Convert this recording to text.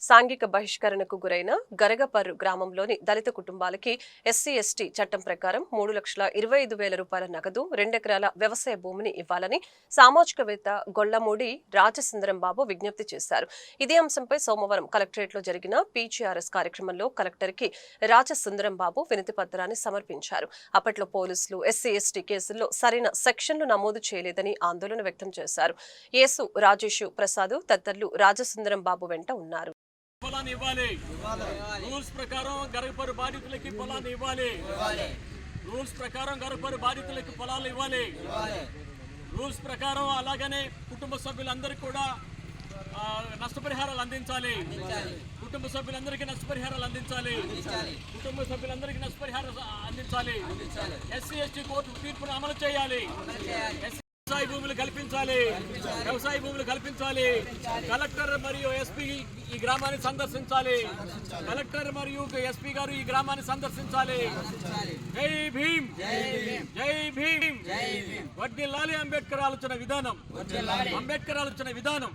సాంఘిక బహిష్కరణకు గురైన గరగపర్రు గ్రామంలోని దళిత కుటుంబాలకి ఎస్సీ ఎస్టీ చట్టం ప్రకారం మూడు లక్షల ఇరవై ఐదు వేల రూపాయల నగదు రెండెకరాల వ్యవసాయ భూమిని ఇవ్వాలని సామాజికవేత్త గొల్లమూడి రాజసుందరం బాబు విజ్ఞప్తి చేశారు. ఇదే అంశంపై సోమవారం కలెక్టరేట్లో జరిగిన పీజీఆర్ఎస్ కార్యక్రమంలో కలెక్టర్కి రాజసుందరం బాబు వినతి పత్రాన్ని సమర్పించారు. అప్పట్లో పోలీసులు ఎస్సీ ఎస్టీ కేసుల్లో సరైన సెక్షన్లు నమోదు చేయలేదని ఆందోళన వ్యక్తం చేశారు. యేసు రాజేషు ప్రసాద్ తదితరులు రాజసుందరం బాబు వెంట ఉన్నారు. పొలాన్ని ఇవ్వాలి. రూల్స్ ప్రకారం గరగపరు బాధితులకి పొలాన్ని ఇవ్వాలి. రూల్స్ ప్రకారం గరగపరు బాధితులకి పొలాలు ఇవ్వాలి. రూల్స్ ప్రకారం అలాగనే కుటుంబ సభ్యులందరికీ కూడా నష్టపరిహారాలు అందించాలి. కుటుంబ సభ్యులందరికీ నష్టపరిహారాలు అందించాలి. కుటుంబ సభ్యులందరికీ నష్టపరిహారాలు అందించాలి. ఎస్సీ ఎస్టీ కోర్టు తీర్పును అమలు చేయాలి. ఎస్సీ వ్యవసాయ భూములు కల్పించాలి. వ్యవసాయ భూములు కల్పించాలి. కలెక్టర్ మరియు ఎస్పీ ఈ గ్రామాన్ని సందర్శించాలి. కలెక్టర్ మరియు ఎస్పీ గారు ఈ గ్రామాన్ని సందర్శించాలి. జై భీమ్. జై భీమ్. వడ్డీలాలి అంబేద్కర్ ఆలోచన విధానం. అంబేద్కర్ ఆలోచన విధానం.